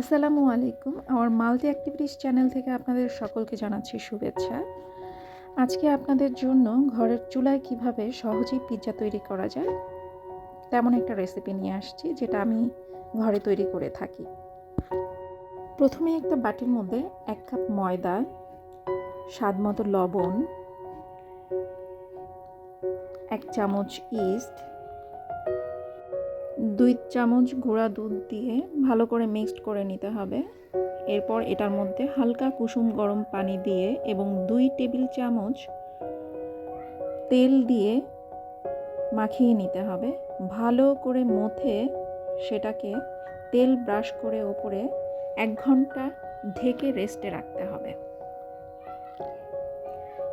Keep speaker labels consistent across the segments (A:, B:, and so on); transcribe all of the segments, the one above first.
A: আসসালামু আলাইকুম। আমার মাল্টি অ্যাক্টিভিটিস চ্যানেল থেকে আপনাদের সকলকে জানাচ্ছি শুভেচ্ছা। আজকে আপনাদের জন্য ঘরের চুলায় কীভাবে সহজেই পিৎজা তৈরি করা যায়, তেমন একটা রেসিপি নিয়ে আসছি, যেটা আমি ঘরে তৈরি করে থাকি। প্রথমে একটা বাটির মধ্যে এক কাপ ময়দা, স্বাদ মতো লবণ, এক চামচ ইস্ট দুই চামচ গুঁড়া দুধ দিয়ে ভালো করে মিক্সড করে নিতে হবে। এরপর এটার মধ্যে হালকা কুসুম গরম পানি দিয়ে এবং দুই টেবিল চামচ তেল দিয়ে মাখিয়ে নিতে হবে। ভালো করে মথে সেটাকে তেল ব্রাশ করে ওপরে এক ঘণ্টা ঢেকে রেস্টে রাখতে হবে।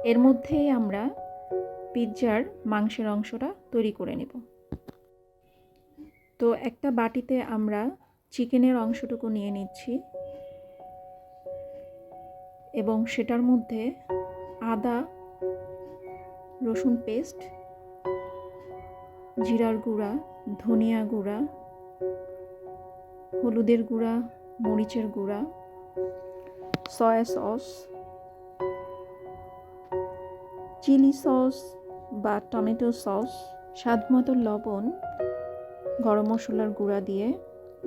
A: এর মধ্যেই আমরা পিৎজার মাংসের অংশটা তৈরি করে নেব। তো একটা বাটিতে আমরা চিকেনের অংশটুকু নিয়ে নিচ্ছি এবং সেটার মধ্যে আদা, রসুন পেস্ট, জিরার গুঁড়া, ধনিয়া গুঁড়া, হলুদের গুঁড়া, মরিচের গুঁড়া, সয়া সস, চিলি সস বা টমেটো সস স্বাদ মতো লবণ গরম মশলার গুঁড়া দিয়ে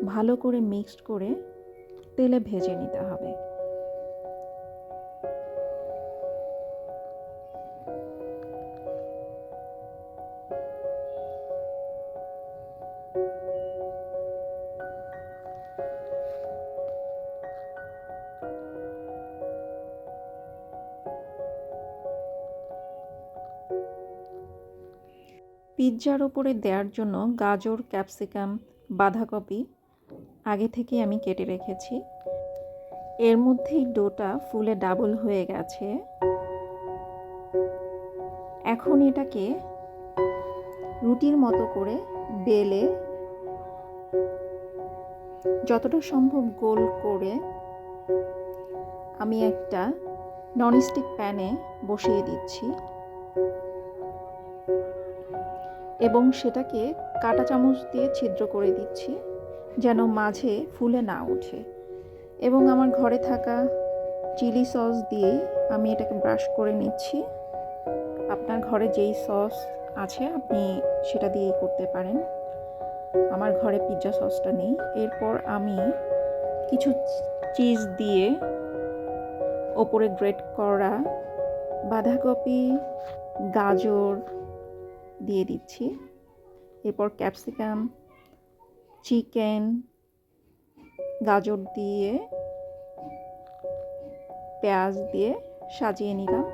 A: ভালো করে মিক্সড করে তেলে ভেজে নিতে হবে। পিৎজার ওপরে দেওয়ার জন্য গাজর, ক্যাপসিকাম, বাঁধাকপি আগে থেকে আমি কেটে রেখেছি। এর মধ্যেই ডোটা ফুলে ডাবল হয়ে গেছে। এখন এটাকে রুটির মতো করে বেলে যতটা সম্ভব গোল করে আমি একটা ননস্টিক প্যানে বসিয়ে দিচ্ছি। এবং সেটাকে কাটা চামচ দিয়ে ছিদ্র করে দিচ্ছি, যেন মাঝে ফুলে না ওঠে। এবং আমার ঘরে থাকা চিলি সস দিয়ে আমি এটাকে ব্রাশ করে নিচ্ছি। আপনার ঘরে যেই সস আছে, আপনি সেটা দিয়েই করতে পারেন। আমার ঘরে পিৎজা সসটা নেই। এরপর আমি কিছু চিজ দিয়ে ওপরে গ্রেট করা বাঁধাকপি, গাজর দিয়ে দিচ্ছি। এরপর ক্যাপসিকাম, চিকেন, গাজর দিয়ে পেঁয়াজ দিয়ে সাজিয়ে নিলাম।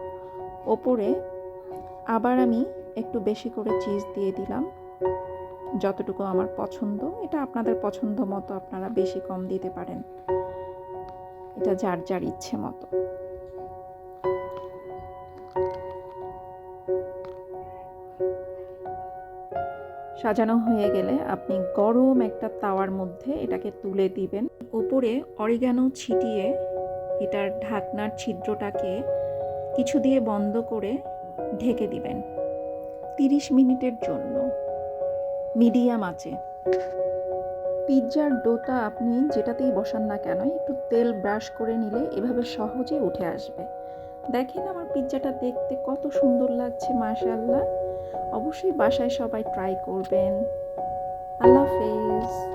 A: ওপরে আবার আমি একটু বেশি করে চিজ দিয়ে দিলাম। যতটুকু আমার পছন্দ, এটা আপনাদের পছন্দ মতো আপনারা বেশি কম দিতে পারেন। এটা যার যার ইচ্ছে মতো। সাজানো হয়ে গেলে আপনি গরম একটা তাওয়ার মধ্যে এটাকে তুলে দিবেন। উপরে অরিগানো ছিটিয়ে এটার ঢাকনার ছিদ্রটাকে কিছু দিয়ে বন্ধ করে ঢেকে দিবেন। তিরিশ মিনিটের জন্য। মিডিয়াম আছে। পিৎজার ডোটা আপনি যেটাতেই বসান না কেন, একটু তেল ব্রাশ করে নিলে এভাবে সহজে উঠে আসবে। দেখেন আমার পিৎজাটা দেখতে কত সুন্দর লাগছে মাশাল্লাহ অবশ্যই বাসায় সবাই ট্রাই করবেন। আল্লাহ হাফেজ।